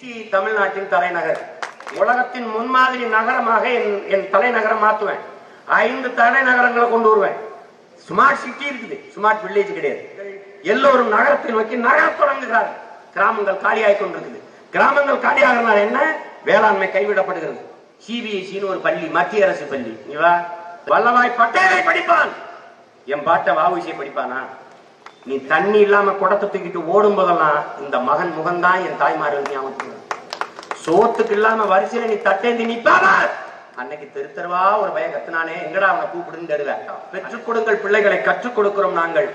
திருச்சி தமிழ்நாட்டின் தலைநகர். உலகத்தின் முன்மாதிரி நகரமாக என் என் தலைநகரம் மாற்றுவேன் ஐந்து தலைநகரங்களை கொண்டு வருவேன். ஸ்மார்ட் சிட்டி இருக்குது. ஸ்மார்ட் வில்லேஜ் கிடையாது. எல்லோரும் நகரத்தை நோக்கி நகர தொடங்குகிறார்கள். கிராமங்கள் காலியாகி கொண்டிருக்குது. கிராமங்கள் காலியாகிறதுனால என்ன? வேளாண்மை கைவிடப்படுகிறது. சிபிஎஸ்சின்னு ஒரு பள்ளி மத்திய அரசு பள்ளி. நீ வா வல்லபாய் பட்டேலை படிப்பான். என் பாட்டை வாவுசியை படிப்பானா? நீ தண்ணி இல்லாம குடத்தை தூக்கிட்டு ஓடும் போதெல்லாம் இந்த மகன் முகம்தான் என் தாய்மார்கள் ஞாபகத்துக்கு சோத்துக்கு இல்லாம வரிசையில நீ தட்டேந்தி நிப்பாவா அன்னைக்கு தெரு தெருவா ஒரு பையன் கத்துனானே எங்கடா அவனை கூப்பிடுன்னு தெருவ பெற்றுக் கொடுங்கள் பிள்ளைகளை கற்றுக் கொடுக்கிறோம் நாங்கள்.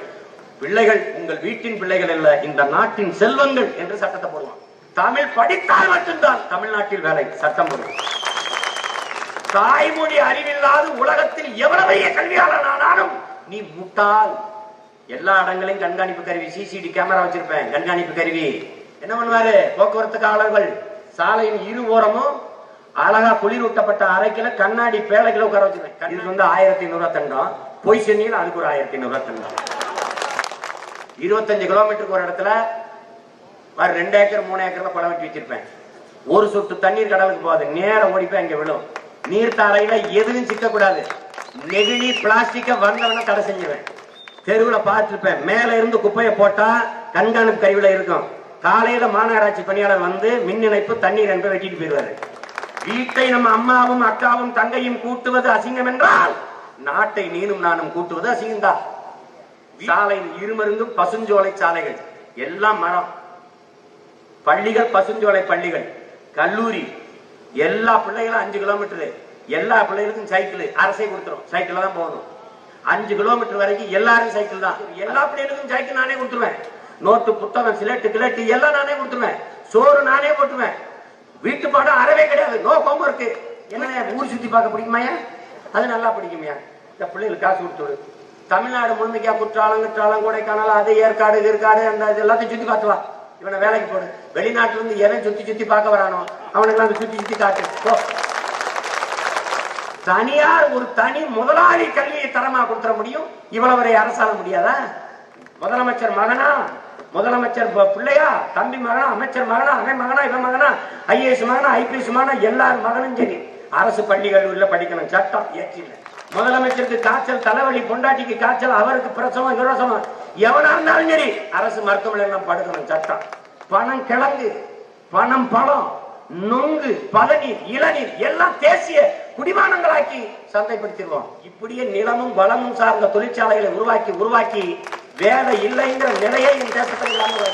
பிள்ளைகள் உங்கள் வீட்டின் பிள்ளைகள் அல்ல இந்த நாட்டின் செல்வங்கள் என்று சட்டத்தை போடுவான். தமிழ் படித்தால் மட்டும்தான் தமிழ்நாட்டில் வேலை சட்டம் போடுவோம் தாய்மொழி அறிவில்லாத உலகத்தில் எவ்வளவு கல்வியாளர் ஆனாலும் நீ முட்டாள். எல்லா இடங்களையும் கண்காணிப்பு கருவி சிசிடி கேமரா வச்சிருப்பேன். கண்காணிப்பு கருவி. என்ன பண்ணுவாரு? போக்குவரத்து காவலர்கள் சாலையின் இரு ஓரமும் அழகா குளிரூட்டப்பட்ட அறைக்கில கண்ணாடி பேழைகளை உட்கார வச்சிருப்பேன். இது வந்து ஆயிரத்தி ஐநூறு தண்டம் பொய் சென்னியில் அதுக்கு ஒரு ஆயிரத்தி ஐநூறு தண்டம் இருபத்தஞ்சு கிலோமீட்டருக்கு ஒரு இடத்துல வர ரெண்டு ஏக்கர் மூணு ஏக்கர்ல குளம் வெட்டி வச்சிருப்பேன். ஒரு சொட்டு தண்ணீர் கடலுக்கு போகாது. நேரம் ஓடி போய் அங்க விழும். நீர் தாரையில எதுவும் சிக்கக்கூடாது. நெகிழி பிளாஸ்டிக்க வந்தவன தடை செஞ்சுவேன். தெருவுல பார்த்துருப்பேன். மேல இருந்து குப்பையை போட்டா கண்காணிப்பு கருவில இருக்கும். காலையில மாநகராட்சி பணியாளர் வந்து மின் இணைப்பு தண்ணீர் என்று வெட்டிட்டு போயிடுவாரு. வீட்டை நம்ம அம்மாவும் அக்காவும் தங்கையும் கூட்டுவது அசிங்கம் என்றால் நாட்டை நீனும் நானும் கூட்டுவது அசிங்கம்தான். சாலையின் இருமருந்தும் பசுஞ்சோலை சாலைகள் எல்லாம் மரம். பள்ளிகள் பசுஞ்சோலை பள்ளிகள் கல்லூரி எல்லா பிள்ளைகளும் அஞ்சு கிலோமீட்டர் எல்லா பிள்ளைகளுக்கும் சைக்கிள் அரசே கொடுத்துரும். சைக்கிள் தான் போகணும். அஞ்சு கிலோமீட்டர் வரைக்கும் எல்லாரும் சைக்கிள் தான். எல்லா பிள்ளைகளுக்கும் சைக்கிள் நானே கொடுத்துருவேன். நோட்டு புத்தகம் சிலட்டு கிலட்டு எல்லாம் நானே கொடுத்துருவேன். சோறு நானே போட்டுருவேன். வீட்டு பாடம் அறவே கிடையாது. நோ ஹோம்ஒர்க் என்ன ஊர் சுத்தி பார்க்க பிடிக்குமாயா அது நல்லா பிடிக்குமையா இந்த பிள்ளைகளுக்கு காசு கொடுத்துரு தமிழ்நாடு முழுமைக்கா குற்றாலம் குற்றாலம் கொடைக்கானல் அது ஏற்காடு ஏற்காடு அந்த இது எல்லாத்தையும் சுத்தி பார்த்து இவனை வேலைக்கு போடு. வெளிநாட்டுல இருந்து எவன் சுத்தி சுத்தி பார்க்க வரானோ அவனுக்கு அந்த சுத்தி சுத்தி காட்டு. போ. தனியார் ஒரு தனி முதலாளி கல்வியை தரமா கொடுத்துட முடியும்? இவ்வளவு வரை அரசால முடியாதா? முதலமைச்சர் மகனா? முதலமைச்சர் ப- பிள்ளையா? தம்பி மகனா? அமைச்சர் மகனா? அவன் மகனா? இவன் மகனா? ஐஏஎஸ் மகனா? ஐபிஎஸ் மகனா? எல்லார் மகனும் சரி. அரசு பள்ளி கல்லூரியில படிக்கணும். சட்டம் இயற்றில முதலமைச்சருக்கு காய்ச்சல் தலைவலி பொண்டாட்டிக்கு காய்ச்சல் அவருக்கு பிரசவம் விரோசனம் எவனா இருந்தாலும் சரி அரசு மருத்துவமனையில படுக்கணும். சட்டம். பணம் கிழங்கு பணம் பழம். நுங்கு பதநீர் இளநீர் எல்லாம் தேசிய குடிமானங்களாக்கி சந்தைப்படுத்திடுவோம் இப்படியே நிலமும் வளமும் சார்ந்த தொழிற்சாலைகளை உருவாக்கி உருவாக்கி வேலை இல்லைங்கிற நிலையை இந்த தேசத்தில் இல்லாமல்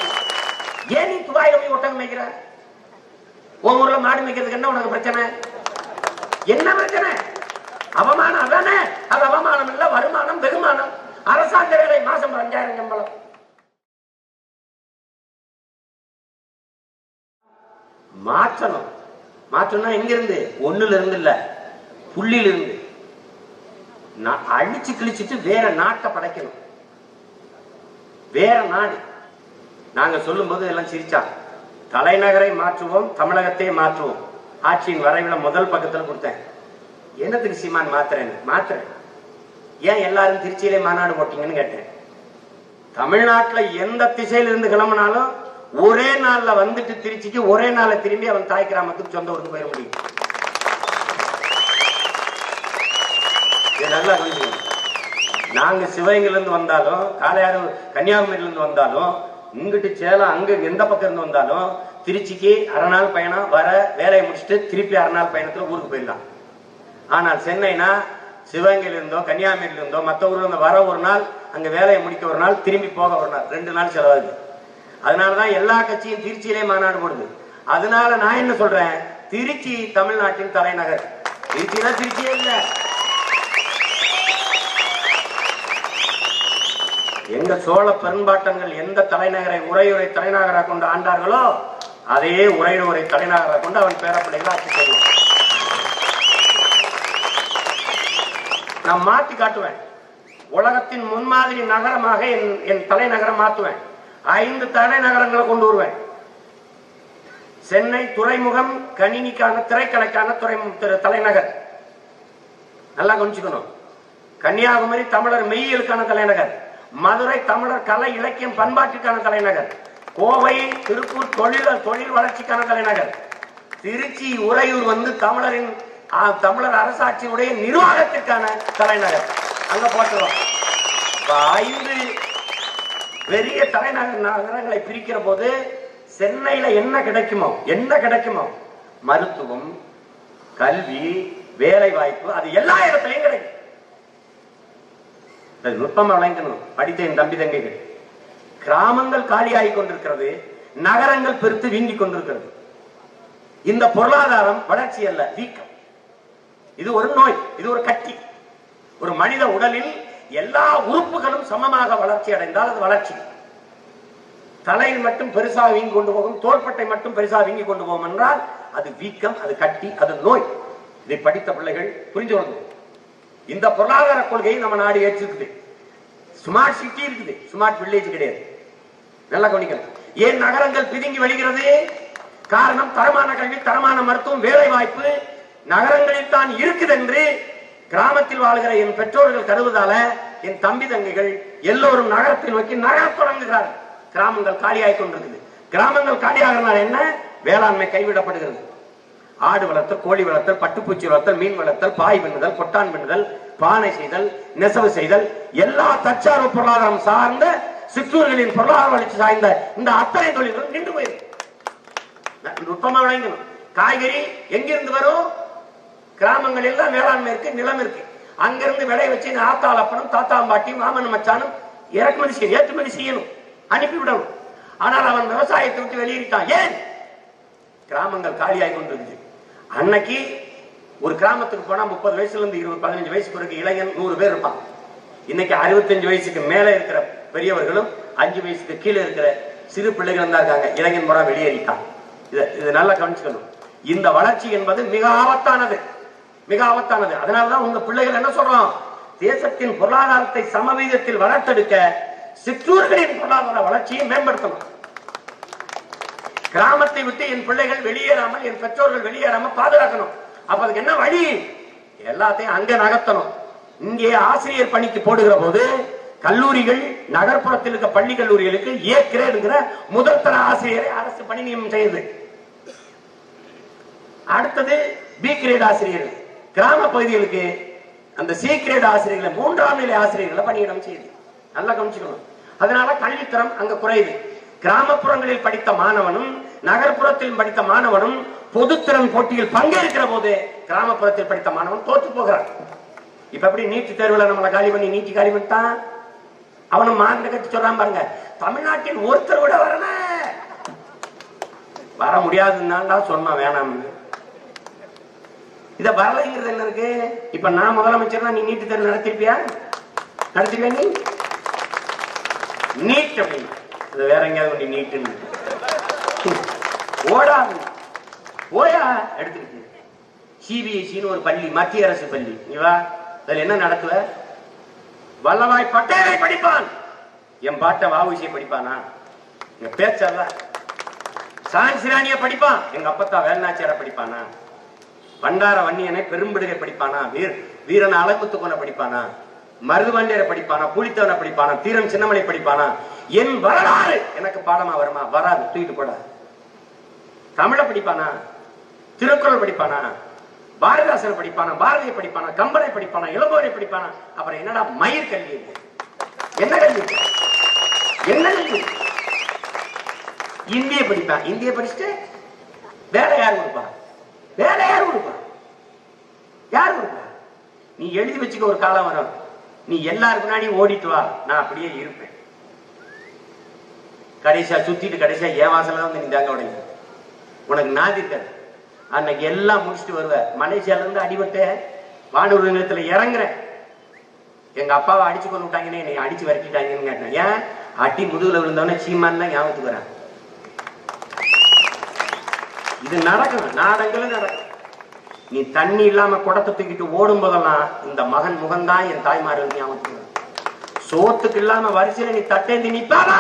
ஏன் நீ துபாயில போய் ஒட்டகம் மேய்க்கிற? உன் ஊர்ல மாடு மேய்க்கிறதுக்கு என்ன உனக்கு பிரச்சனை? என்ன பிரச்சனை? அவமானம் அதானே அது அவமானம் இல்ல வருமானம் வெகுமானம். அரசாங்க வேலை மாசம் அஞ்சாயிரம் சம்பளம். மாற்றணும். மாற்றணும் எங்க இருந்து ஒண்ணுல இருந்து இல்ல புள்ளியில இருந்து அழிச்சு கிழிச்சிட்டு வேற நாட்டை படைக்கணும். வேற நாடு. நாங்க சொல்லும் போது எல்லாம் சிரிச்சா. தலைநகரை மாற்றுவோம் தமிழகத்தை மாற்றுவோம். ஆட்சியின் வரைவில் முதல் பக்கத்துல கொடுத்தேன். என்னத்துக்கு சீமான் மாத்துறேன்னு? மாத்துறேன். ஏன் எல்லாரும் திருச்சியிலே மாநாடு போட்டீங்கன்னு கேட்டேன். தமிழ்நாட்டுல எந்த திசையில இருந்து கிளம்பினாலும் ஒரே நாள்ல வந்துட்டு திருச்சிக்கு ஒரே நாள்ல திரும்பி அவன் தாய் கிராமத்துக்கு சொந்த ஊருக்கு போயிட முடியும். நல்லா புரிஞ்சுக்கணும். நாங்க சிவகங்கையில இருந்து வந்தாலும் காளையாறு கன்னியாகுமரியில இருந்து வந்தாலும் இங்கிட்டு சேலம் அங்க எந்த பக்கம் இருந்து வந்தாலும் திருச்சிக்கு அரை நாள் பயணம் வர வேலையை முடிச்சுட்டு திருப்பி அரை நாள் பயணத்துல ஊருக்கு போயிடலாம். ஆனால் சென்னைனா சிவகங்கையில இருந்தோ கன்னியாகுமரியில இருந்தோ மற்ற ஊர்ல இருந்து வர ஒரு நாள் அங்க வேலையை முடிக்க ஒரு நாள் திரும்பி போக ஒரு நாள் ரெண்டு நாள் செலவாகுது. அதனாலதான் எல்லா கட்சியும் திருச்சியிலே மாநாடு போடுது. அதனால நான் என்ன சொல்றேன்? திருச்சி தமிழ்நாட்டின் தலைநகர். திருச்சினா திருச்சியே இல்ல. எங்க சோழ பெரும்பாட்டங்கள் எந்த தலைநகரை உரையுரை தலைநகராக கொண்டு ஆண்டார்களோ அதே உரையுரை தலைநகராக கொண்டு அவன் பேரப்பிள்ளைகளை ஆட்சி செய்வான் நான் மாத்தி காட்டுவேன். உலகத்தின் முன்மாதிரி நகரமாக என் என் தலைநகரம் மாத்துவேன். ஐந்து தலைநகரங்களை கொண்டு வருவேன். சென்னை துறைமுகம் கணினிக்கான திரைக்கலைக்கான துறை தலைநகர். நல்லா கவனிச்சுக்கணும். கன்னியாகுமரி தமிழர் மெய்யலுக்கான தலைநகர். மதுரை தமிழர் கலை இலக்கியம் பண்பாட்டுக்கான தலைநகர். கோவை திருப்பூர் தொழில் தொழில் வளர்ச்சிக்கான தலைநகர். திருச்சி உறையூர் வந்து தமிழரின் தமிழர் அரசாட்சியுடைய நிர்வாகத்திற்கான தலைநகர். அங்க போட்டுருவோம். ஐந்து பெரிய தலைநகர் நகரங்களை பிரிக்கிற போது சென்னையில என்ன கிடைக்குமோ என்ன கிடைக்குமோ மருத்துவம் கல்வி வேலை வாய்ப்பு அது எல்லா இடத்துலயும் கிடைக்கும். இது நுட்பமா விளங்கணும். படித்த என் தம்பி தங்கைகள். கிராமங்கள் காலியாகி கொண்டிருக்கிறது. நகரங்கள் பெருத்து வீங்கி கொண்டிருக்கிறது. இந்த பொருளாதாரம் வளர்ச்சி அல்ல வீக்கம். இது ஒரு நோய் இது ஒரு கட்டி. ஒரு மனித உடலில் எல்லா உறுப்புகளும் சமமாக வளர்ச்சி அடைந்தால் அது வளர்ச்சி. தலையில் மட்டும் பெருசா வீங்கி கொண்டு போகும் தோள்பட்டை மட்டும் பெருசா வீங்கி கொண்டு போகும் என்றால் அது வீக்கம் அது கட்டி அது நோய். இதை படித்த பிள்ளைகள் புரிஞ்சு கொண்டு இந்த பொருளாதார கொள்கையை நம்ம நாடு ஏற்றிருக்குது. ஸ்மார்ட் சிட்டி இருக்குது. ஸ்மார்ட் வில்லேஜ் கிடையாது. நல்லா கவனிக்கணும். ஏன் நகரங்கள் பிதுங்கி வருகிறது காரணம் தரமான கல்வி தரமான மருத்துவம் வேலை வாய்ப்பு நகரங்களில் தான் இருக்குது என்று கிராமத்தில் வாழ்கிற என் பெற்றோர்கள் கருவதால என் தம்பி தங்கைகள் எல்லோரும் நகரத்தை நோக்கி நகரத் தொடங்குகிறார்கள் கிராமங்கள் காலியாகிக் கொண்டிருக்குது. கிராமங்கள் காலியாகிறதுனால என்ன? வேளாண்மை கைவிடப்படுகிறது. ஆடு வளர்த்தல் கோழி வளர்த்தல் பட்டுப்பூச்சி வளர்த்தல் மீன் வளர்த்தல் பாய் பின்னுதல் கொட்டான் பின்னுதல் பானை செய்தல் நெசவு செய்தல் எல்லா தற்சார்பு பொருளாதாரம் சார்ந்த சிற்றூர்களின் பொருளாதார வளர்ச்சி சார்ந்த இந்த அத்தனை தொழில்கள் நின்று போயிருக்கு. நுட்பமா விளங்கணும். காய்கறி எங்கிருந்து வரும்? கிராமங்களில் தான் வேளாண்மை இருக்கு நிலம் இருக்கு. அங்கிருந்து விளைய வச்சு இந்த ஆத்தாள் அப்பனும் தாத்தாம் பாட்டி மாமன் மச்சானும் இறக்குமதி செய்யணும் ஏற்றுமதி செய்யணும். அனுப்பி விடணும். ஆனால் அவன் விவசாயத்தை விட்டு வெளியிட்டான் ஏன்? கிராமங்கள் காலியாகி கொண்டிருந்தது. அன்னைக்கு ஒரு கிராமத்துக்கு போனா முப்பது வயசுல இருந்து இருபது பதினஞ்சு வயசுக்கு பிறகு இளைஞன் நூறு பேர் இருப்பான். இன்னைக்கு அறுபத்தஞ்சு வயசுக்கு மேல இருக்கிற பெரியவர்களும் அஞ்சு வயசுக்கு கீழே இருக்கிற சிறு பிள்ளைகள் தான் இருக்காங்க. இளைஞன் முறை வெளியேறிட்டான். இதை இது நல்லா கவனிச்சுக்கணும். இந்த வளர்ச்சி என்பது மிக ஆபத்தானது. மிக ஆபத்தானது. அதனாலதான் உங்க பிள்ளைகள் என்ன சொல்றோம்? தேசத்தின் பொருளாதாரத்தை சமவீதத்தில் வளர்த்தெடுக்க சிற்றூர்களின் பொருளாதார வளர்ச்சியை மேம்படுத்தணும். கிராமத்தை விட்டு என் பிள்ளைகள் வெளியேறாமல் என் பெற்றோர்கள் வெளியேறாம பாதுகாக்கணும். அப்ப அதுக்கு என்ன வழி? எல்லாத்தையும் அங்க நகர்த்தணும். இங்கே ஆசிரியர் பணிக்கு போடுகிற போது கல்லூரிகள் நகர்ப்புறத்தில் இருக்க பள்ளி கல்லூரிகளுக்கு ஏ கிரேடுங்கிற முதல் தர ஆசிரியரை அரசு பணி நியமனம் செய்யுது. அடுத்தது பி கிரேட் ஆசிரியர்கள். கிராம பகுதிகளுக்கு அந்த சீக்கிரட் ஆசிரியர்களை மூன்றாம் நிலை ஆசிரியர்களை பணியிடம் செய்யுது நல்லா கவனிச்சுக்கணும். அதனால கல்வித்தரம் அங்க குறையுது. கிராமப்புறங்களில் படித்த மாணவனும் நகர்ப்புறத்தில் படித்த மாணவனும் பொதுத்திறன் போட்டியில் பங்கேற்கிற போது கிராமப்புறத்தில் படித்த மாணவன் தோற்று போகிறான். இப்ப எப்படி நீட்டு தேர்வுல நம்மளை காலி பண்ணி நீட்டி காலி பண்ணிட்டான்? அவனும் மாநில கட்டி சொல்றான் பாருங்க தமிழ்நாட்டில் ஒருத்தர் கூட வரல. வர முடியாதுன்னா தான் வேணாம்னு. இத வரலைங்கிறது என்ன இருக்கு? இப்ப நான் முதலமைச்சர்னா நீ நீட்டு தேர்வு நடத்திருப்பியா? நடத்திருப்பியா நீ? நீட் அப்படின்னு அது வேற எங்கேயாவது நீ நீட்டுன்னு. ஓடா ஓயா எடுத்துக்கிட்டு. சிபிஎஸ்சின்னு ஒரு பள்ளி மத்திய அரசு பள்ளி. நீ வா. அதுல என்ன நடத்துவ வல்லவாய் பட்டேலை படிப்பான். என் பாட்டை வாவுசியை படிப்பானா? எங்க பேச்சல்ல. சான்சிராணிய படிப்பான். எங்க அப்பத்தா வேல்நாச்சியார படிப்பானா? பண்டார வன்னியனை பெரும்பிடுகை படிப்பானா? வீர் வீரன் அழகுத்துக்கொன படிப்பானா? மருதுவண்டியரை படிப்பானா? புலித்தவனை படிப்பானா? தீரன் சின்னமலை படிப்பானா? என் வரலாறு எனக்கு பாடமா வருமா? வராது தூக்கிட்டு போட. தமிழ படிப்பானா? திருக்குறள் படிப்பானா? பாரதிதாசனை படிப்பானா? பாரதியை படிப்பானா? கம்பனை படிப்பானா? இளங்கோரை படிப்பானா? அப்புறம் என்னடா மயிர் கல்வி? என்ன கல்வி? என்ன கல்வி? இந்திய படிப்பான் இந்திய படிச்சுட்டு வேற யார் கொடுப்பா? வேற யார் கொடுப்பா? யார் கொடுப்பா? நீ எழுதி வச்சுக்க ஒரு காலம் வரும். நீ எல்லாருக்கு முன்னாடி ஓடிட்டு வா. நான் அப்படியே இருப்பேன். கடைசியா சுத்திட்டு கடைசியா என் வாசல வந்து நீ தாங்க உடனே. உனக்கு நாதி இருக்காது அன்னைக்கு எல்லாம் முடிச்சுட்டு வருவ. மலேசியால இருந்து அடிபட்ட வானூர் நிலையத்துல இறங்குறேன். எங்க அப்பாவை அடிச்சு கொண்டு விட்டாங்கன்னு என்னை அடிச்சு விரட்டிட்டாங்கன்னு கேட்டேன். ஏன்? அடி முதுகுல விழுந்தவனே சீமான் தான் ஞாபகத்துக்கு வரேன். இது நடக்குது நாடங்களும் நடக்கும் நீ தண்ணி இல்லாம குடத்தை தூக்கிட்டு ஓடும் போதெல்லாம் இந்த மகன் முகம்தான் என் தாய்மார் ஞாபகத்துக்கு சோத்துக்கு இல்லாம வரிசையில நீ தட்டேந்தி நிப்பாம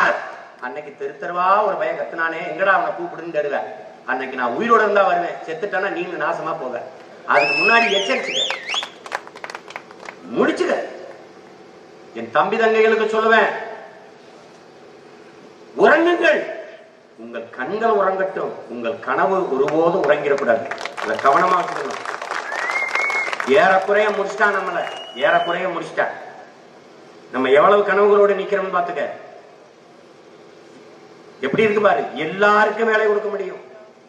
அன்னைக்கு தெரு தெருவா ஒரு பையன் கத்துனானே எங்கடா அவனை கூப்பிடுன்னு தேடுவேன் அன்னைக்கு நான் உயிரோட இருந்தா வருவேன். செத்துட்டானா நீங்க நாசமா போக அதுக்கு முன்னாடி எச்சரிச்சுக்க. முடிச்சுக்க. என் தம்பி தங்கைகளுக்கு சொல்லுவேன் உறங்குங்கள். உங்கள் கண்கள் உறங்கட்டும் உங்கள் கனவு ஒருபோதும் உறங்கிடக்கூடாது. அதை கவனமா வச்சுக்கணும் ஏறக்குறைய முடிச்சிட்டான் நம்மள. ஏறக்குறைய முடிச்சிட்டான் நம்ம எவ்வளவு கனவுகளோடு நிக்கிறோம்னு பாத்துக்க எப்படி இருக்கு பாரு? எல்லாருக்கும் வேலை கொடுக்க முடியும்.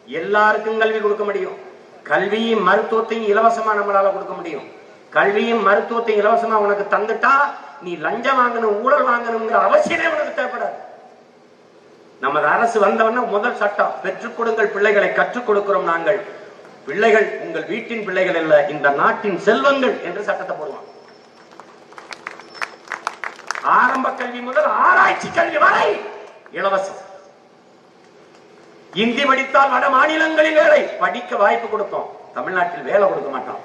எல்லாருக்கும் கல்வி கொடுக்க முடியும். கல்வியும் மருத்துவத்தையும் இலவசமா நம்மளால கொடுக்க முடியும். கல்வியும் மருத்துவத்தையும் இலவசமா உனக்கு தந்துட்டா நீ லஞ்சம் வாங்கணும் ஊழல் வாங்கணுங்கிற அவசியமே உனக்கு தேவைப்படாது. நமது அரசு வந்தவன முதல் சட்டம் பெற்றுக் கொடுங்கள் பிள்ளைகளை கற்றுக் கொடுக்கிறோம் நாங்கள். பிள்ளைகள் உங்கள் வீட்டின் பிள்ளைகள் அல்ல இந்த நாட்டின் செல்வங்கள் என்று சட்டத்தை போடுவான் ஆரம்ப கல்வி முதல் ஆராய்ச்சி கல்வி வரை இலவசம். இந்தி படித்தால் வட மாநிலங்களில் வேலை படிக்க வாய்ப்பு கொடுப்போம் தமிழ்நாட்டில் வேலை கொடுக்க மாட்டோம்.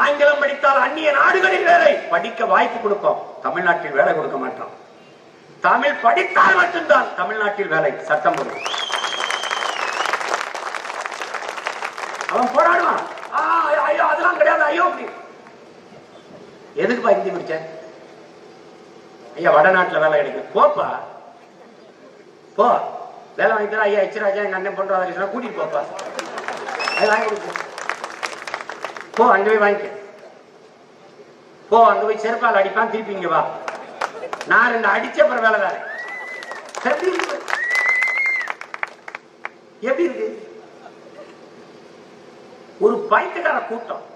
ஆங்கிலம் படித்தால் அந்நிய நாடுகளில் வேலை படிக்க வாய்ப்பு கொடுப்போம் தமிழ்நாட்டில் வேலை கொடுக்க மாட்டோம். தமிழ் படித்தால் மட்டும்தான் தமிழ்நாட்டில் வேலை சட்டம் வரும் அவன் போராடுவான். ஐயோ அதெல்லாம் கிடையாது ஐயோ அப்படி. எதுக்குப்பா ஹிந்தி படிச்ச? ஐயா வடநாட்டுல வேலை கிடைக்கும். போப்பா. போ. வேலை வாங்கி தர ஐயா எச்சராஜா எங்க அண்ணன் பொண்ணு ராதாகிருஷ்ணன் கூட்டிட்டு போப்பா. அது வாங்கி கொடுக்கு போ அங்க போய் வாங்கிக்க. போ அங்க போய் செருப்பால் அடிப்பான் திருப்பி இங்க வா. நான் ரெண்டு அடிச்ச அப்புறம் வேலை வேற எப்படி இருக்கு? எப்படி இருக்கு? ஒரு பைத்தியக்கார கூட்டம்.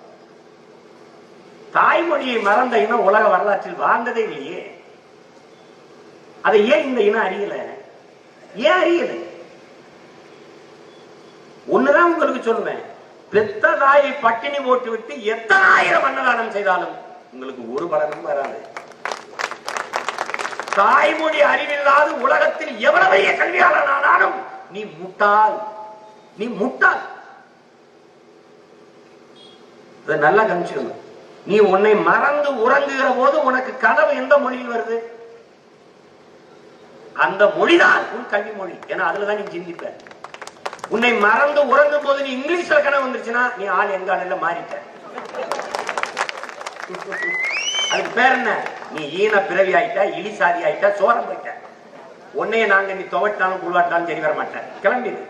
தாய்மொழியை மறந்த இனம் உலக வரலாற்றில் வாழ்ந்ததே இல்லையே. அதை ஏன் இந்த இனம் அறியல? ஏன் அறியல? ஒண்ணுதான் உங்களுக்கு சொல்லுவேன். பெத்த தாயை பட்டினி போட்டு விட்டு எத்தனாயிரம் அன்னதானம் செய்தாலும் உங்களுக்கு ஒரு பலனும் வராது. தாய்மொழி அறிவில்லாத உலகத்தில் எவ்வளவு பெரிய கல்வியாளன் ஆனாலும் நீ முட்டாள். நீ முட்டாள். இதை நல்லா கவனிச்சுக்கணும் நீ உன்னை மறந்து உறங்குகிற போது உனக்கு கனவு எந்த மொழியில் வருது? அந்த மொழிதான் உன் கல்வி மொழி. ஏன்னா அதுலதான் நீ சிந்திப்ப உன்னை மறந்து உறங்கும் போது நீ இங்கிலீஷ்ல கனவு வந்துருச்சுன்னா நீ ஆள் எங்கால மாறிட்ட. அதுக்கு பேர் என்ன? நீ ஈன பிறவி ஆயிட்ட இலி சாதி ஆயிட்ட சோரம் போயிட்ட. உன்னைய நாங்க நீ துவட்டாலும் குழுவாட்டாலும் சரி வர மாட்டேன். கிளம்பிடு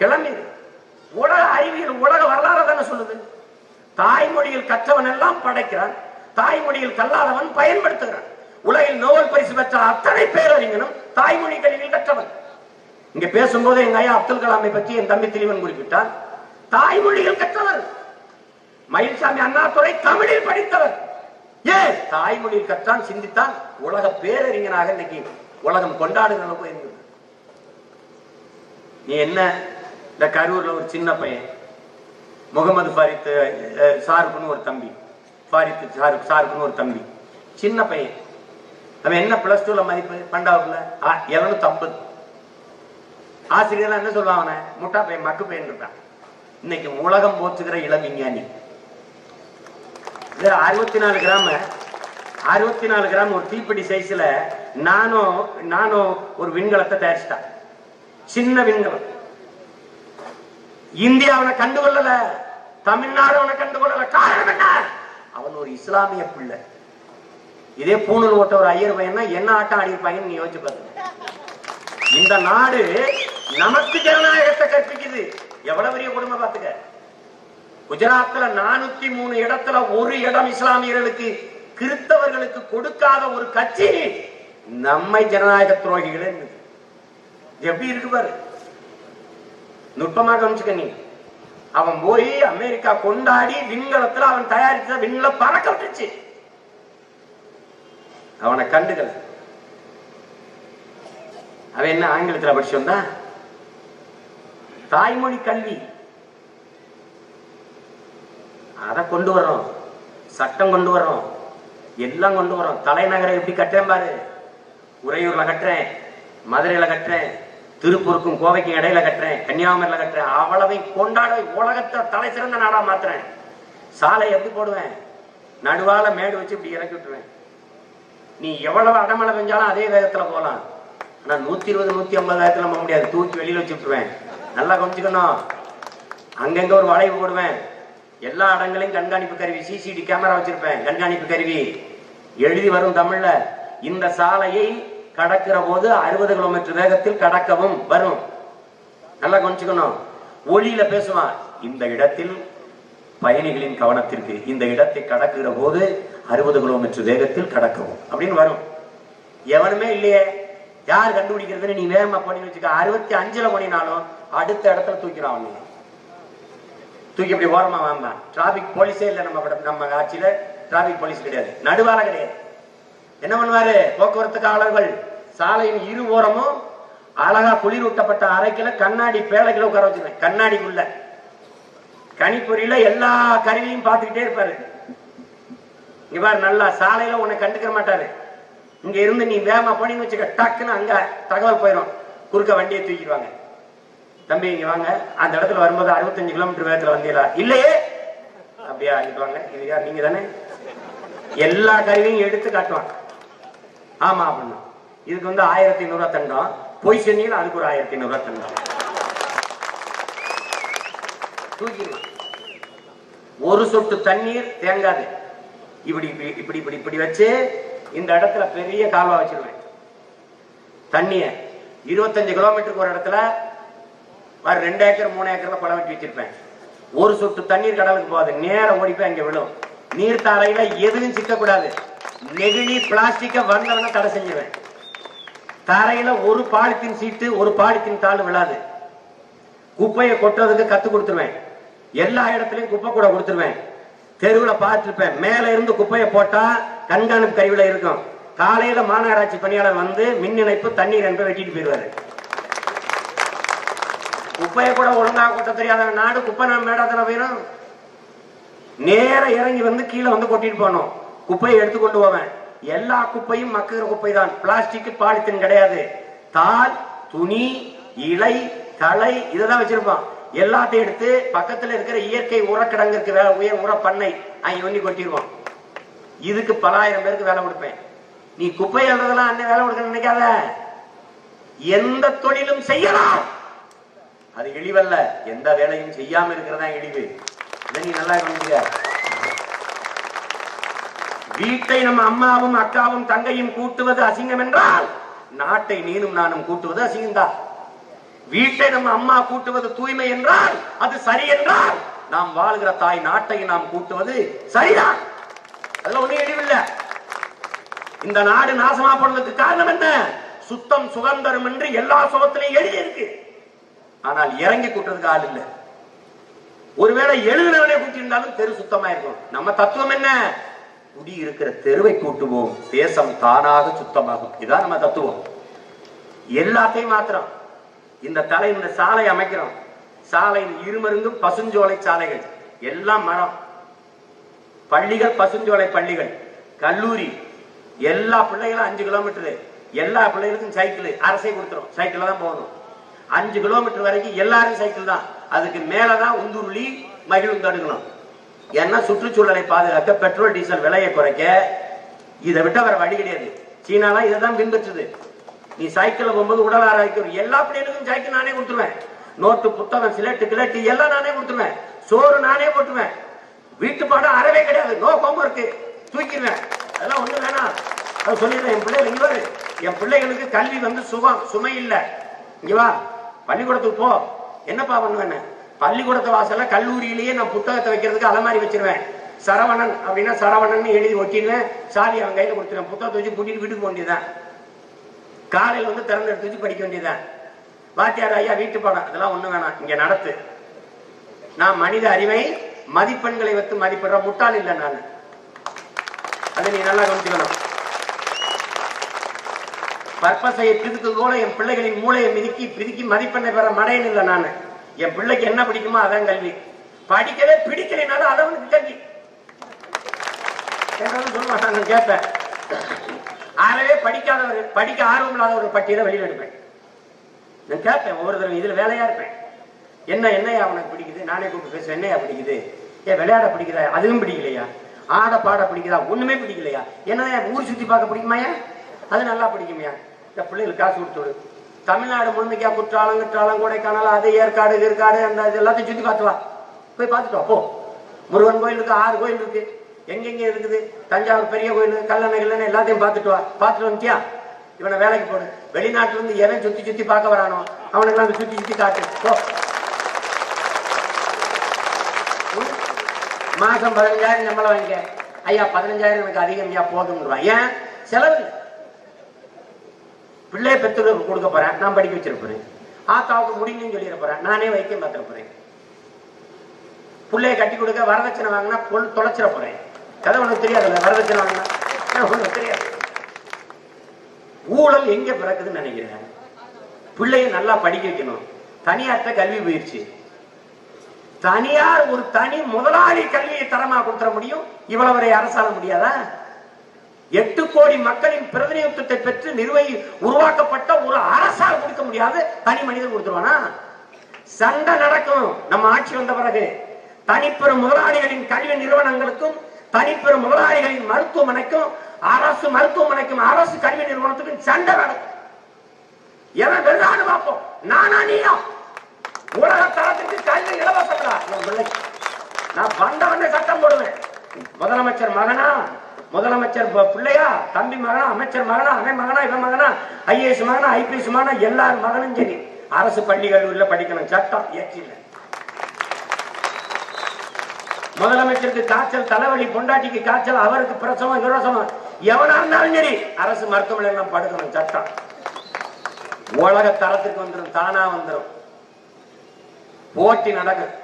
கிளம்பிடு உலக அறிவியல் உலக வரலாறு தானே சொல்லுது. தாய்மொழியில் கற்றவன் எல்லாம் படைக்கிறான். தாய்மொழியில் கல்லாதவன் பயன்படுத்துகிறான். உலகில் நோபல் பரிசு பெற்ற அத்தனை பேரறிஞனும் தாய்மொழி கல்வியில் கற்றவன். இங்க பேசும்போது எங்க ஐயா அப்துல் கலாமை பற்றி என் தம்பி திரிவன் குறிப்பிட்டார். தாய்மொழியில் கற்றவர். மயில்சாமி அண்ணாதுரை தமிழில் படித்தவர். ஏ தாய்மொழியில் கற்றான் சிந்தித்தான்? உலக பேரறிஞனாக இன்னைக்கு உலகம் கொண்டாடுகிற அளவுக்கு இருந்தது நீ என்ன? இந்த கரூர்ல ஒரு சின்ன பையன். முகமது ஃபாரித் சாருக்குன்னு ஒரு தம்பி. ஃபாரித் சாரு சாருக்குன்னு ஒரு தம்பி. சின்ன பையன். அவன் என்ன பிளஸ் டூல மதிப்பு? பண்டாவுல இருநூத்தி ஐம்பது ஆசிரியர் என்ன சொல்லுவான் அவனை? முட்டா பையன் மக்கு பையன் இருக்கான். இன்னைக்கு உலகம் போச்சுக்கிற இளம் இதில் அறுபத்தி நாலு கிராம. அறுபத்தி நாலு கிராம் ஒரு தீப்பெட்டி சைஸ்ல நானும் நானும் ஒரு விண்கலத்தை தயாரிச்சிட்டேன். சின்ன விண்கலம். இந்தியா அவனை கண்டுகொள்ளல. தமிழ்நாடு அவனை கண்டுகொள்ளல. காரணம் என்ன? அவன் ஒரு இஸ்லாமிய பிள்ளை. இதே பூணூல் ஓட்ட ஒரு ஐயர் பையனா என்ன ஆட்டம் ஆடி இருப்பாங்கன்னு நீ யோசிச்சு பாருங்க. இந்த நாடு நமக்கு ஜனநாயகத்தை கற்பிக்குது. எவ்வளவு பெரிய கொடுமை பாத்துக்க குஜராத்ல நானூத்தி மூணு இடத்துல ஒரு இடம் இஸ்லாமியர்களுக்கு கிறிஸ்தவர்களுக்கு கொடுக்காத ஒரு கட்சி நம்மை ஜனநாயக துரோகிகளே எப்படி இருக்கு பாரு நுட்பமா கவனிச்சுக்க நீ அவன் போய் அமெரிக்கா கொண்டாடி விண்கலத்துல அவன் தயாரித்த விண்கல பறக்க விட்டுச்சு அவனை கண்டுகள் அவன் என்ன ஆங்கிலத்துல படிச்சு வந்தா தாய்மொழி கல்வி. அதை கொண்டு வரோம் சட்டம் கொண்டு வரோம் எல்லாம் கொண்டு வரோம் தலைநகரை எப்படி கட்டுறேன் பாரு. உறையூர்ல கட்டுறேன் மதுரையில கட்டுறேன் திருப்பூருக்கும் கோவைக்கும் இடையில கட்டுறேன் கன்னியாகுமரியில கட்டுறேன். அவ்வளவையும் கொண்டாட உலகத்தை தலை சிறந்த நாடா மாத்துறேன். சாலை எப்படி போடுவேன்? நடுவால மேடு வச்சு இப்படி இறக்கி விட்டுருவேன். நீ எவ்வளவு அடமலை பெஞ்சாலும் அதே வேகத்துல போகலாம். ஆனா நூத்தி இருபது நூத்தி ஐம்பது வேகத்துல போக முடியாது. தூக்கி வெளியில வச்சு விட்டுருவேன். நல்லா கவனிச்சுக்கணும். அங்கங்க ஒரு வளைவு போடுவேன். எல்லா இடங்களையும் கண்காணிப்பு கருவி சிசிடி கேமரா வச்சிருப்பேன். கண்காணிப்பு கருவி. எழுதி வரும் தமிழ்ல. இந்த சாலையை கடக்கிற போது அறுபது கிலோமீட்டர் வேகத்தில் கடக்கவும் வரும். நல்லா கொஞ்சிக்கணும் ஒளியில பேசுவான். இந்த இடத்தில் பயணிகளின் கவனத்திற்கு இந்த இடத்தை கடக்குகிற போது அறுபது கிலோமீட்டர் வேகத்தில் கடக்கவும் அப்படின்னு வரும். எவனுமே இல்லையே. யார் கண்டுபிடிக்கிறதுன்னு நீ வேகமா பண்ணி வச்சுக்க. அறுபத்தி அஞ்சுல பண்ணினாலும் அடுத்த இடத்துல தூக்கிறான் அவனுங்க தூக்கி இப்படி ஓரமா வாம்பா டிராபிக் போலீஸே இல்லை நம்ம நம்ம ஆட்சியில டிராபிக் போலீஸ் கிடையாது. நடுவார கிடையாது. என்ன பண்ணுவாரு? போக்குவரத்து காவலர்கள் சாலையின் இரு ஓரமும் அழகா குளிரூட்டப்பட்ட அறைக்குள்ள கண்ணாடி பேழைகளை உட்கார வச்சிருக்கேன் கண்ணாடிக்குள்ள. கணிப்பொறியில எல்லா கருவியும் பார்த்துக்கிட்டே இருப்பாரு. இங்க பாரு நல்லா சாலையில உன்னை கண்டுக்கிற மாட்டாரு. இங்க இருந்து நீ வேகமா போனீங்கன்னு வச்சுக்க டக்குன்னு அங்க தகவல் போயிடும் குறுக்க வண்டியை தூக்கிடுவாங்க. தம்பி இங்க வாங்க. அந்த இடத்துல வரும்போது அறுபத்தஞ்சு கிலோமீட்டர் வேகத்துல வந்தீங்களா இல்லையே. அப்படியா இங்க வாங்க. இது யார் நீங்க தானே? எல்லா கருவியும் எடுத்து காட்டுவாங்க. ஆமா அப்படின்னு இதுக்கு வந்து ஆயிரத்தி ஐநூறுவா தண்டம். பொய் சொன்னீங்க அதுக்கு ஒரு ஆயிரத்தி ஐநூறுவா தண்டம். தூக்கிடலாம் ஒரு சொட்டு தண்ணீர் தேங்காது. இப்படி இப்படி இப்படி இப்படி இப்படி வச்சு இந்த இடத்துல பெரிய கால்வா வச்சிருவேன். தண்ணிய. இருபத்தஞ்சு கிலோமீட்டருக்கு ஒரு இடத்துல ஒரு ரெண்டு ஏக்கர் மூணு ஏக்கர்ல பழம் வெட்டி வச்சிருப்பேன். ஒரு சொட்டு தண்ணீர் கடலுக்கு போகாது நேரம் ஓடிப்பேன் இங்க விழும். நீர் தாரையில எதுவும் சிக்கக்கூடாது. நெகிழி பிளாஸ்டிக்க வந்தவன தடை செஞ்சுவேன் தரையில ஒரு பாலித்தீன் சீட்டு ஒரு பாலித்தீன் தாள் விழாது. குப்பையை கொட்டுறதுக்கு கத்து கொடுத்துருவேன். எல்லா இடத்துலயும் குப்பை கூட கொடுத்துருவேன். தெருவில் பார்த்துருப்பேன். மேல இருந்து குப்பையை போட்டா கண்காணிப்பு கருவில இருக்கும். காலையில மாநகராட்சி பணியாளர் வந்து மின் இணைப்பு தண்ணீர் என்று வெட்டிட்டு போயிடுவாரு. குப்பையை கூட ஒழுங்காக கொட்ட தெரியாத நாடு குப்பை நம்ம மேடத்தில் போயிடும் நேர இறங்கி வந்து கீழே வந்து கொட்டிட்டு போனோம் குப்பையை எடுத்து கொண்டு போவேன். எல்லா குப்பையும் மக்குகிற குப்பை தான் பிளாஸ்டிக் பாலித்தீன் கிடையாது. தால் துணி இலை தலை இததான் வச்சிருப்பான் எல்லாத்தையும் எடுத்து பக்கத்துல இருக்கிற இயற்கை உரக்கிடங்கு இருக்கிற உயர் உர பண்ணை அங்க ஒண்ணி கொட்டிடுவான் இதுக்கு பலாயிரம் பேருக்கு வேலை கொடுப்பேன். நீ குப்பை எழுதுறதெல்லாம் அண்ணன் வேலை கொடுக்க நினைக்காத. எந்த தொழிலும் செய்யலாம். அது இழிவல்ல. எந்த வேலையும் செய்யாம இருக்கிறதா இழிவு? இதை நீ நல்லா கவனிக்க வீட்டை நம்ம அம்மாவும் அக்காவும் தங்கையும் கூட்டுவது அசிங்கம் என்றால் நாட்டை நீனும் நானும் கூட்டுவது அசிங்கம்தான். வீட்டை நம்ம அம்மா கூட்டுவது தூய்மை என்றால் அது சரி என்றால் நாம் வாழ்கிற தாய் நாட்டை நாம் கூட்டுவது சரிதான். அதுல ஒண்ணு இழிவில்லை. இந்த நாடு நாசமா போனதுக்கு காரணம் என்ன? சுத்தம் சுதந்திரம் என்று எல்லா சுகத்திலையும் எழுதி இருக்கு ஆனால் இறங்கி கூட்டுறதுக்கு ஆள் இல்ல. ஒருவேளை எழுதினவனே கூட்டியிருந்தாலும் தெரு சுத்தமா இருக்கும் நம்ம தத்துவம் என்ன? குடி இருக்கிற தெருவை கூட்டுவோம். தேசம் தானாக சுத்தமாகும். இதுதான் நம்ம தத்துவம். எல்லாத்தையும் மாத்திரம் இந்த தலை இந்த சாலை அமைக்கிறோம். சாலையின் இருமருங்கும் பசுஞ்சோலை சாலைகள். எல்லாம் மரம். பள்ளிகள் பசுஞ்சோலை பள்ளிகள். கல்லூரி. எல்லா பிள்ளைகளும் அஞ்சு கிலோமீட்டரு எல்லா பிள்ளைகளுக்கும் சைக்கிள் அரசை கொடுத்துரும். சைக்கிள் தான் போகணும். அஞ்சு கிலோமீட்டர் வரைக்கும் எல்லாரும் சைக்கிள் தான். அதுக்கு மேலதான் உந்துருளி மகிழும் தடுக்கணும். ஏன்னா சுற்றுச்சூழலை பாதுகாக்க பெட்ரோல் டீசல் விலையை குறைக்க இதை விட்ட வர வழி கிடையாது. சீனாலாம் இதை தான் பின்பற்றுது. நீ சைக்கிள் போகும்போது உடல் ஆரோக்கியம் எல்லா பிள்ளைகளுக்கும் சைக்கிள் நானே கொடுத்துருவேன். நோட்டு புத்தகம் சிலட்டு கிளட்டு எல்லாம் நானே கொடுத்துருவேன். சோறு நானே போட்டுருவேன். வீட்டு பாடம் அறவே கிடையாது. நோ ஹோம்ஒர்க் தூக்கிடுவேன். அதெல்லாம் ஒண்ணு வேணாம். அதை சொல்லிடுறேன். என் பிள்ளைகள் இங்க என் பிள்ளைகளுக்கு கல்வி வந்து சுகம் சுமை இல்லை. இங்க வா. பள்ளிக்கூடத்துக்கு போ. என்னப்பா பண்ணுவேன் பள்ளிக்கூடத்து வாசல்ல கல்லூரியிலேயே நான் புத்தகத்தை வைக்கிறதுக்கு அலமாரி வச்சிருவேன். சரவணன் அப்படின்னா சரவணன் எழுதி ஒட்டின்னு சாவி அவன் கையில கொடுத்துருவேன். புத்தகத்தை வச்சு கூட்டிட்டு வீட்டுக்கு போக வேண்டியதுதான். காலையில் வந்து திறந்து எடுத்து வச்சு படிக்க வேண்டியதுதான். வாத்தியார் ஐயா வீட்டு பாடம் அதெல்லாம் ஒண்ணு வேணாம். இங்க நடத்து. நான் மனித அறிவை மதிப்பெண்களை வைத்து மதிப்பிடுற முட்டாள் இல்லை நான். அதை நீ நல்லா கவனிச்சுக்கணும். பர்பஸை பிதுக்கு கூட என் பிள்ளைகளின் மூளையை மிதிக்கி பிதுக்கி மதிப்பெண்ணை பெற மடையன் இல்லை நான். என் பிள்ளைக்கு என்ன பிடிக்குமோ அதான் கல்வி. படிக்கவே பிடிக்கலைனாலும் அதை அவனுக்கு கல்வி. கேட்டாலும் சொல்லுவான் நான் கேட்பேன். ஆகவே படிக்காதவர் படிக்க ஆர்வம் இல்லாதவர்கள் பட்டியலை வெளியில் எடுப்பேன். நான் கேட்பேன் ஒவ்வொரு தடவை இதில் வேலையா இருப்பேன். என்ன என்னையா உனக்கு பிடிக்குது? நானே கூப்பிட்டு பேசுவேன் என்னையா பிடிக்குது? ஏன் விளையாட பிடிக்குதா? அதுவும் பிடிக்கலையா? ஆட பாட பிடிக்குதா? ஒண்ணுமே பிடிக்கலையா? என்னதான் ஊர் சுத்தி பார்க்க பிடிக்குமாயா அது நல்லா பிடிக்குமையா. இந்த பிள்ளைகளுக்கு காசு கொடுத்து விடு. தமிழ்நாடு முழுமைக்கா குற்றாலம் குற்றாலம் கொடைக்கானல் அது ஏற்காடு ஏற்காடு அந்த இது எல்லாத்தையும் சுற்றி பார்த்து வா போய் பார்த்துட்டு வா போ. முருகன் கோயில் இருக்கு ஆறு கோயில் இருக்கு. எங்கெங்க இருக்குது? தஞ்சாவூர் பெரிய கோயில் கல்லணை கல்லணை எல்லாத்தையும் பார்த்துட்டு வா. பார்த்துட்டு வந்துட்டியா? இவனை வேலைக்கு போடு. வெளிநாட்டுல இருந்து எவன் சுத்தி சுத்தி பார்க்க வரானோ அவனுக்கு அந்த சுத்தி சுத்தி காட்டு. போ. மாசம் பதினஞ்சாயிரம் சம்பளம் வாங்கிக்க. ஐயா பதினஞ்சாயிரம் எனக்கு அதிகம் ஐயா போதுங்கிறான் ஏன்? செலவு இல்லை. பிள்ளைய பெற்று கொடுக்க போறேன். நான் படிக்க வச்சிருப்பேன் ஆத்தாவுக்கு முடிங்கன்னு சொல்லிட போறேன். நானே வைத்தியம் பார்த்துட போறேன். பிள்ளைய கட்டி கொடுக்க வரதட்சணை வாங்கினா பொல் தொலைச்சிட போறேன். கதை உனக்கு தெரியாதுல்ல? வரதட்சணை வாங்கினா உனக்கு தெரியாது. ஊழல் எங்க பிறக்குதுன்னு நினைக்கிறேன். பிள்ளைய நல்லா படிக்க வைக்கணும். தனியார்ட்ட கல்வி பயிற்சி. தனியார் ஒரு தனி முதலாளி கல்வியை தரமா கொடுத்துட முடியும்? இவ்வளவு வரை அரசால முடியாதா? எட்டு கோடி மக்களின் பிரதிநிதித்துவத்தை பெற்று நிர்வகி உருவாக்கப்பட்ட ஒரு அரசால் கொடுக்க முடியாது தனி மனிதன் கொடுத்துருவானா? சண்டை நடக்கும். நம்ம ஆட்சி வந்த பிறகு தனிப்பெரும் முதலாளிகளின் கல்வி நிறுவனங்களுக்கும் தனிப்பெரும் முதலாளிகளின் மருத்துவமனைக்கும் அரசு மருத்துவமனைக்கும் அரசு கல்வி நிறுவனத்துக்கும் சண்டை நடக்கும். எவன் வெறுதான்னு பார்ப்போம்? நானா நீயா? உலக தரத்துக்கு கல்வி இலவசங்களா? நான் பிள்ளைக்கு. நான் வந்தவன சட்டம் போடுவேன். முதலமைச்சர் மகனா? முதலமைச்சர் பிள்ளையா தம்பி மகனா அமைச்சர் மகனா அவன் மகனா இவன் மகனா ஐஏஎஸ் மகனா ஐபிஎஸ் மகனா எல்லார் மகனும் சரி. அரசு பள்ளி கல்லூரியில படிக்கணும். சட்டம் இயற்றில. முதலமைச்சருக்கு காய்ச்சல் தலைவலி பொண்டாட்டிக்கு காய்ச்சல் அவருக்கு பிரசவம் விரோசம் எவனா இருந்தாலும் சரி அரசு மருத்துவமனை எல்லாம் படுக்கணும். சட்டம். உலக தரத்துக்கு வந்துடும் தானா வந்துடும் போட்டி நடக்கும்.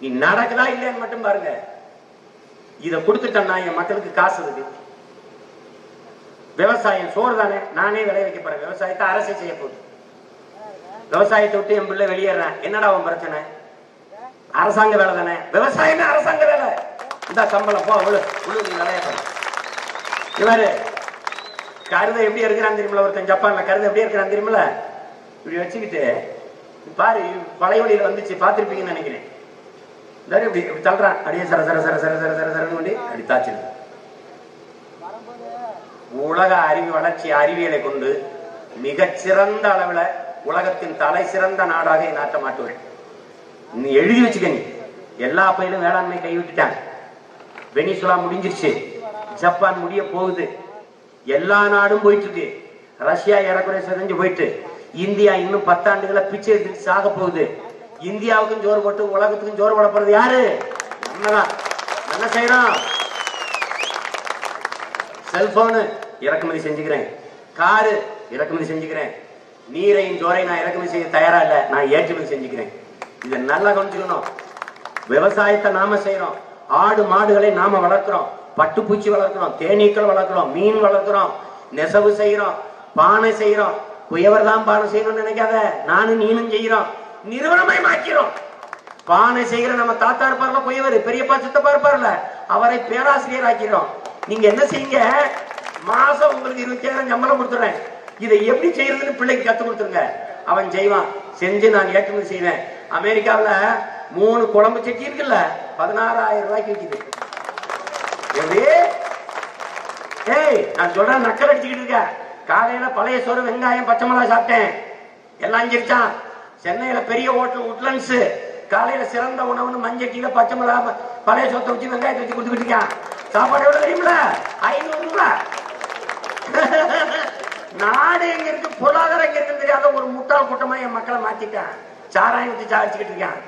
நீ நடக்குதா இல்லையான்னு மட்டும் பாருங்க. இதை கொடுத்துட்டேன்னா என் மக்களுக்கு காசு இருக்கு. விவசாயம் சோறு தானே? நானே விளைய வைக்க போறேன். விவசாயத்தை அரசே செய்ய போகுது. விவசாயத்தை விட்டு என் பிள்ளை வெளியேறேன். என்னடா உன் பிரச்சனை? அரசாங்க வேலை தானே? விவசாயமே அரசாங்க வேலை. இந்த சம்பளம் போ அவ்வளோ விழு நீ விளைய இவரு கருதை எப்படி இருக்கிறான் தெரியுமில ஒருத்தன் ஜப்பான்ல கருதை எப்படி இருக்கிறான் தெரியுமில இப்படி வச்சுக்கிட்டு பாரு பழைய வழியில் வந்துச்சு. பார்த்துருப்பீங்கன்னு நினைக்கிறேன். இந்தாரு இப்படி இப்படி தள்ளுறான் அப்படியே சர சர சர சர சர சர சரன்னு கொண்டு அப்படி உலக அறிவு வளர்ச்சி அறிவியலை கொண்டு மிகச்சிறந்த அளவில் உலகத்தின் தலை சிறந்த நாடாக நாட்டை மாட்டுவேன் நீ எழுதி வச்சுக்க நீ எல்லா பயிலும் வேளாண்மை கைவிட்டுட்டாங்க வெனிசுலா முடிஞ்சிருச்சு ஜப்பான் முடிய போகுது எல்லா நாடும் போயிட்டு இருக்கு ரஷ்யா ஏறக்குறைய செதஞ்சு போயிட்டு இந்தியா இன்னும் பத்தாண்டுகளை பிச்சை எடுத்து சாக போகுது இந்தியாவுக்கும் ஜோறு போட்டு உலகத்துக்கும் ஜோறு போட யாரு? நம்மதான். என்ன செய்யறோம் செல்போனு இறக்குமதி செஞ்சுக்கிறேன். காரு இறக்குமதி செஞ்சுக்கிறேன். நீரையும் ஜோரையும் நான் இறக்குமதி செய்ய தயாரா இல்ல நான் ஏற்றுமதி செஞ்சுக்கிறேன். இதை நல்லா கவனிச்சுக்கணும். விவசாயத்தை நாம செய்யறோம் ஆடு மாடுகளை நாம வளர்க்கிறோம். பட்டுப்பூச்சி வளர்க்கிறோம். தேனீக்கள் வளர்க்கிறோம். மீன் வளர்க்கிறோம். நெசவு செய்யறோம் பானை செய்யறோம் குயவர் தான் பானை செய்யணும்னு நினைக்காத. நானும் நீனும் செய்யறோம் நிறுவனமாய் மாக்கிறோம் பானை செய்கிற நம்ம தாத்தா இருப்பார்ல குயவர் பெரியப்பா சித்தப்பா இருப்பார்ல அவரை பேராசிரியர் ஆக்கிறோம் நீங்க என்ன செய்யுங்க? மாசம் உங்களுக்கு இருபத்தாயிரம் சம்பளம் கொடுத்துறேன். இதை எப்படி செய்யறதுன்னு பிள்ளைக்கு கத்து கொடுத்துருங்க. அவன் செய்வான். செஞ்சு நான் ஏற்றுமதி செய்வேன். அமெரிக்காவில் மூணு குழம்பு சட்டி இருக்குல்ல பதினாறாயிரம் ரூபாய்க்கு விற்கிது எப்படி ஏய் நான் சொல்றேன் நக்கல் அடிச்சுக்கிட்டு இருக்க. காலையில பழைய சோறு வெங்காயம் பச்சை மிளகாய் சாப்பிட்டேன். எல்லாம் அஞ்சிருச்சான் சென்னையில பெரிய ஹோட்டல் உட்லண்ட்ஸ். காலையில சிறந்த உணவுன்னு மஞ்சட்டியில பச்சை மிளகா பழைய சொத்தை வச்சு வெங்காயத்தை வச்சு கொடுத்துக்கிட்டு இருக்கான். சாப்பாடு எவ்வளவு தெரியுமில ஐநூறு நாடு எங்க இருக்கு பொருளாதாரம் எங்க இருக்குன்னு தெரியாத ஒரு முட்டாள் கூட்டமா என் மக்களை மாத்திட்டான். சாராயம் வச்சு சாரிச்சுக்கிட்டு இருக்கான்.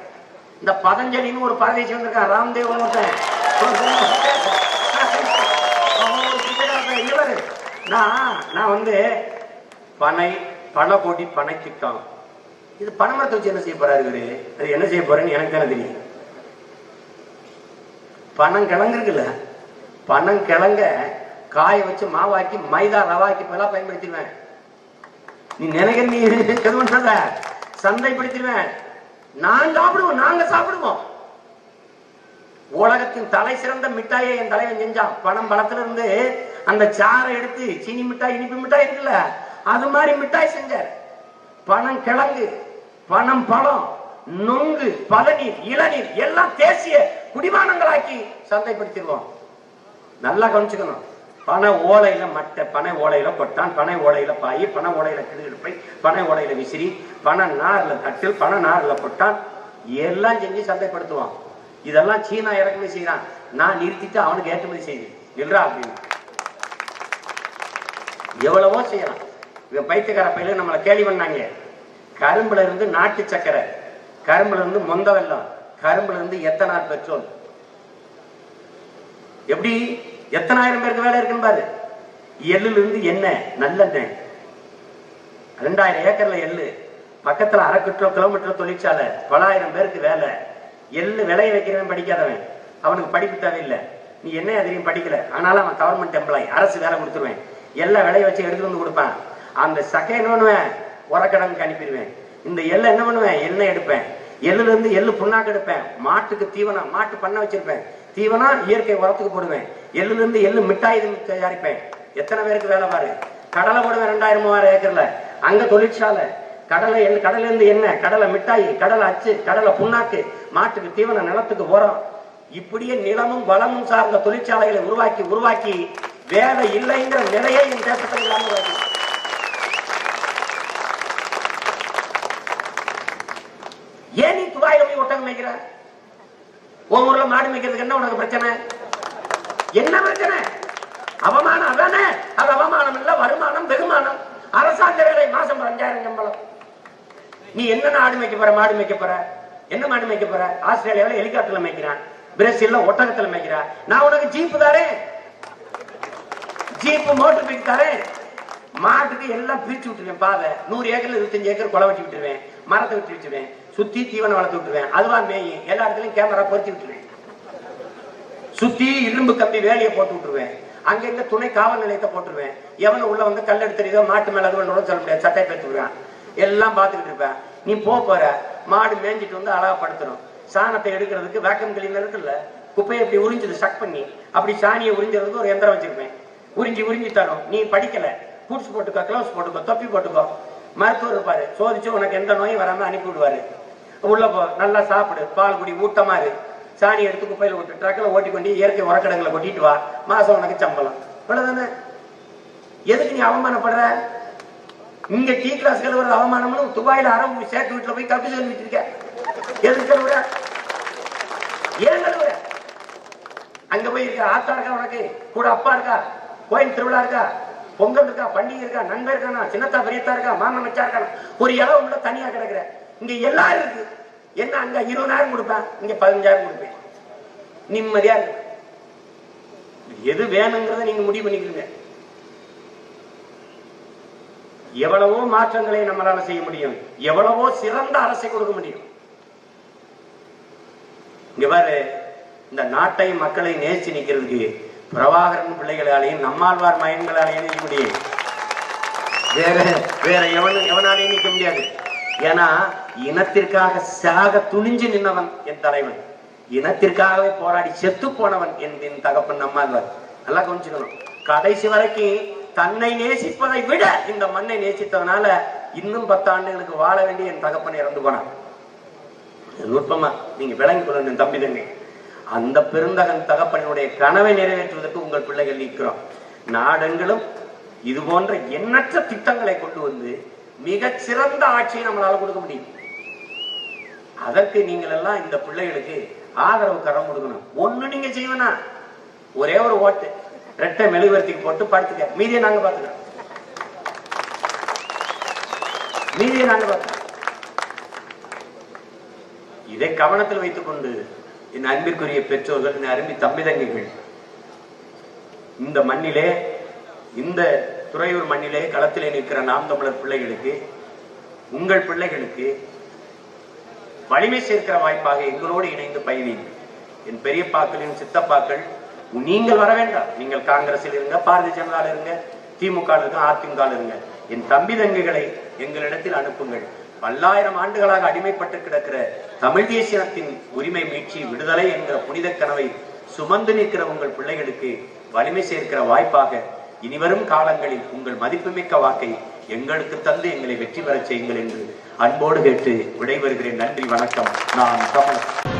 இந்த பதஞ்சலின்னு ஒரு பரதேசி வந்திருக்கான் ராம்தேவ் ஒருத்தன். நான் நான் வந்து பனை பல கோடி பனை திட்டம் இது பனைமரத்தை வச்சு என்ன செய்ய போறாரு இவரு? அது என்ன செய்ய போறேன்னு எனக்கு தானே தெரியும். பணம் கிழங்கு இருக்குல்ல பணம் கிழங்க காய வச்சு மாவாக்கி மைதா ரவாக்கி பதிலாக பயன்படுத்திடுவேன். நீ நினைக்கிற நீ எது பண்றத? சந்தைப்படுத்திடுவேன். நான் சாப்பிடுவோம் நாங்க சாப்பிடுவோம். உலகத்தின் தலை சிறந்த மிட்டாயை என் தலைவன் செஞ்சான் பணம் பழத்துல இருந்து அந்த சாறை எடுத்து சீனி மிட்டாய் இனிப்பு மிட்டாய் இருக்குல்ல அது மாதிரி மிட்டாய் செஞ்சார். பணம் கிழங்கு பணம் பழம் நுங்கு பதநீர் இளநீர் எல்லாம் தேசிய குடிமானங்களாக்கி சந்தைப்படுத்திடுவோம் நல்லா கவனிச்சுக்கணும். பனை ஓலையில மட்டை பனை ஓலையில கொட்டான் பனை ஓலையில பாய் பனை ஓலையில கிடுகிடுப்பை பனை ஓலையில விசிறி பண நார்ல தட்டில் பனை நார்ல கொட்டான் எல்லாம் செஞ்சு சந்தைப்படுத்துவான் இதெல்லாம் சீனா இறக்குமதி செய்யறான் நான் நிறுத்திட்டு அவனுக்கு ஏற்றுமதி செய்து நில்றா அப்படின்னு. எவ்வளவோ செய்யலாம். இவன் பைத்தியக்கார பையில நம்மளை கேலி பண்ணாங்க. கரும்புல இருந்து நாட்டு சக்கரை கரும்புல இருந்து மொந்த வெல்லம் கரும்புல இருந்து எத்தனால் பெட்ரோல்? எப்படி? எத்தனாயிரம் பேருக்கு வேலை இருக்குன்னு பாரு. எள்ளுல இருந்து எண்ணெய் நல்லெண்ணெய். ரெண்டாயிரம் ஏக்கர்ல எள்ளு. பக்கத்துல அரை கிலோ கிலோமீட்டர் தொழிற்சாலை. தொள்ளாயிரம் பேருக்கு வேலை. எள்ளு விளைய வைக்கிறவன் படிக்காதவன். அவனுக்கு படிப்பு தேவையில்லை. நீ என்ன எதிரியும் படிக்கல. ஆனாலும் அவன் கவர்மெண்ட் எம்ப்ளாய் அரசு வேலை கொடுத்துருவேன். எல்லாம் விளைய வச்சு எடுத்து வந்து கொடுப்பான். அந்த செகண்ட் என்ன உரக்கடனுக்கு அனுப்பிடுவேன் இந்த எள்ளை என்ன பண்ணுவேன்? எண்ணெய் எடுப்பேன். எள்ளுல இருந்து எள்ளு புண்ணாக்கு எடுப்பேன். மாட்டுக்கு தீவனம் மாட்டு பண்ண வச்சிருப்பேன். தீவனம் இயற்கை உரத்துக்கு போடுவேன். எள்ளுல இருந்து எள்ளு மிட்டாய் தயாரிப்பேன். எத்தனை பேருக்கு வேலை பாரு? கடலை போடுவேன் ரெண்டாயிரம் மூவாயிரம் ஏக்கர்ல. அங்க தொழிற்சாலை. கடலை எள்ளு கடல இருந்து எண்ணெய் கடலை மிட்டாய் கடலை அச்சு கடலை புண்ணாக்கு மாட்டுக்கு தீவன நிலத்துக்கு உரம். இப்படியே நிலமும் வளமும் சார்ந்த தொழிற்சாலைகளை உருவாக்கி உருவாக்கி வேலை இல்லைங்கிற நிலையை இந்த தேசத்தில் இல்லாமல் உருவாக்கி ஏன் நீ துபாயில போய் ஒட்டகம் மேய்க்கிற? உன் ஊர்ல மாடு மேய்க்கிறதுக்கு என்ன உனக்கு பிரச்சனை? என்ன பிரச்சனை? அவமானம் அதானே? அது அவமானம் இல்ல வருமானம் வெகுமானம். அரசாங்க வேலை மாசம் அஞ்சாயிரம் சம்பளம். நீ என்ன ஆடு மேய்க்க போற மாடு மேய்க்க போற? என்ன மாடு மேய்க்க போற? ஆஸ்திரேலியாவில் ஹெலிகாப்டர்ல மேய்க்கிறான். பிரேசில்ல ஒட்டகத்துல மேய்க்கிறா. நான் உனக்கு ஜீப்பு தரேன். ஜீப்பு மோட்டர் பைக் தரேன். மாட்டுக்கு எல்லாம் பிரிச்சு விட்டுருவேன் பாதை. நூறு ஏக்கர்ல இருபத்தஞ்சு ஏக்கர் கொலை வெட்டி விட்டுருவேன். மரத்தை வெட்டி வச்சுருவேன். சுத்தி தீவனம் வளர்த்து விட்டுருவேன். அதுவா மேயும் எல்லா இடத்துலயும் கேமரா பொருத்தி விட்டுருவேன். சுத்தி இரும்பு கம்பி வேலையை போட்டு விட்டுருவேன். அங்க இங்க துணை காவல் நிலையத்தை போட்டுருவேன். எவனு உள்ள வந்து கல் எடுத்துறீதோ மாட்டு மேல அது ஒன்று சொல்ல முடியாது. சட்டை பேத்துருவேன் எல்லாம் பார்த்துக்கிட்டு இருப்பேன். நீ போக போற. மாடு மேஞ்சிட்டு வந்து அழகா படுத்துரும். சாணத்தை எடுக்கிறதுக்கு வேக்கம் கிளீனர் இருக்குல்ல குப்பையை இப்படி உறிஞ்சது சக் பண்ணி அப்படி சாணியை உறிஞ்சதுக்கு ஒரு எந்திரம் வச்சிருப்பேன். உறிஞ்சி உறிஞ்சி தரும். நீ படிக்கல. பூட்ஸ் போட்டுக்கோ கிளவுஸ் போட்டுக்கோ தொப்பி போட்டுக்கோ. மருத்துவர் இருப்பாரு. சோதிச்சு உனக்கு எந்த நோயும் வராம அனுப்பி விடுவாரு. உள்ள போ நல்லா சாப்பிடு. பால் குடி ஊட்டமா இரு. சாணி எடுத்து குப்பையில விட்டு ட்ரக்கில் ஓட்டி கொண்டு இயற்கை உரக்கடங்களை கொட்டிட்டு வா. மாசம் உனக்கு சம்பளம். இவ்வளவுதானே? எதுக்கு நீ அவமானப்படுற? இங்க டீ கிளாஸ் கழுவுறது அவமானம்னு துபாயில அரபு சேர்த்து வீட்டுல போய் கப்பி கழுவிட்டு இருக்க. எதுக்கு கழுவுற? ஏன் கழுவுற? அங்க போய் இருக்க ஆத்தா இருக்கா உனக்கு? கூட அப்பா இருக்கா? கோயில் திருவிழா இருக்கா? பொங்கல் இருக்கா? பண்டிகை இருக்கா? நண்பர் இருக்கானா? சின்னத்தா பெரியத்தா இருக்கா? மாமன் மச்சா இருக்கா ஒரு இடம் உள்ள தனியா கிடக்குற. இங்க எல்லாம் இருக்கு. என்ன அங்க இருபதாயிரம் கொடுப்பேன் இங்க பதினஞ்சாயிரம் கொடுப்பேன் நிம்மதியா இருக்கு எது வேணுங்கிறத நீங்க முடிவு பண்ணிக்கிறீங்க எவ்வளவோ மாற்றங்களை நம்மளால செய்ய முடியும். எவ்வளவோ சிறந்த அரசை கொடுக்க முடியும். இங்க பாரு இந்த நாட்டை மக்களை நேசி நிக்கிறதுக்கு பிரபாகரன் பிள்ளைகளாலையும் நம்மாழ்வார் மயன்களாலையும் நிற்க முடியும். வேற வேற எவன் எவனாலையும் நிற்க முடியாது. ஏன்னா இனத்திற்காக சாக துணிஞ்சு நின்னவன் என் தலைவன். இனத்திற்காகவே போராடி செத்து போனவன் என் என் தகப்பன் நம்மாழ்வார் நல்லா கொஞ்சிக்கணும் கடைசி வரைக்கும் தன்னை நேசிப்பதை விட இந்த மண்ணை நேசித்தவனால இன்னும் பத்தாண்டுகளுக்கு வாழ வேண்டிய என் தகப்பன் இறந்து போனான். நுட்பமா? நீங்க விளங்கி கொள்ளணும் தம்பி தங்கை. அந்த பெருந்தகன் தகப்பனுடைய கனவை நிறைவேற்றுவதற்கு உங்கள் பிள்ளைகள் நிற்கிறோம். நாடெங்களும் இது போன்ற எண்ணற்ற திட்டங்களை கொண்டு வந்து மிகச் சிறந்த ஆட்சியை நம்மளால கொடுக்க முடியும். அதற்கு நீங்கள் எல்லாம் இந்த பிள்ளைகளுக்கு ஆதரவு கரம் கொடுக்கணும். ஒண்ணு நீங்க செய்வனா ஒரே ஒரு ஓட்டு. ரெட்டை மெழுகுவர்த்திக்கு போட்டு படுத்துக்க. மீதியை நாங்க பாத்துக்கிறோம் மீதியை நாங்க பாத்துக்கிறோம் இதை கவனத்தில் வைத்துக் கொண்டு என் அன்பிற்குரிய பெற்றோர்கள் என் அருமை தம்பிதங்கிகள் இந்த மண்ணிலே இந்த துறையூர் மண்ணிலே களத்திலே நிற்கிற நாம் தமிழர் பிள்ளைகளுக்கு உங்கள் பிள்ளைகளுக்கு வலிமை சேர்க்கிற வாய்ப்பாக எங்களோடு இணைந்து பயணியுங்கள் என் பெரியப்பாக்களின் சித்தப்பாக்கள் நீங்கள் வர வேண்டாம். நீங்கள் காங்கிரஸில் இருங்க பாரதிய ஜனதா இருங்க திமுக இருங்க அதிமுக இருங்க. என் தம்பி தங்கைகளை எங்களிடத்தில் அனுப்புங்கள். பல்லாயிரம் ஆண்டுகளாக அடிமைப்பட்டு கிடக்கிற தமிழ் தேசியத்தின் உரிமை மீட்சி விடுதலை என்கிற புனித கனவை சுமந்து நிற்கிற உங்கள் பிள்ளைகளுக்கு வலிமை சேர்க்கிற வாய்ப்பாக இனிவரும் காலங்களில் உங்கள் மதிப்புமிக்க வாக்கை எங்களுக்கு தந்து எங்களை வெற்றி பெறச் செய்யுங்கள் என்று அன்போடு கேட்டு விடைபெறுகிறேன். நன்றி வணக்கம். நான் தமிழ்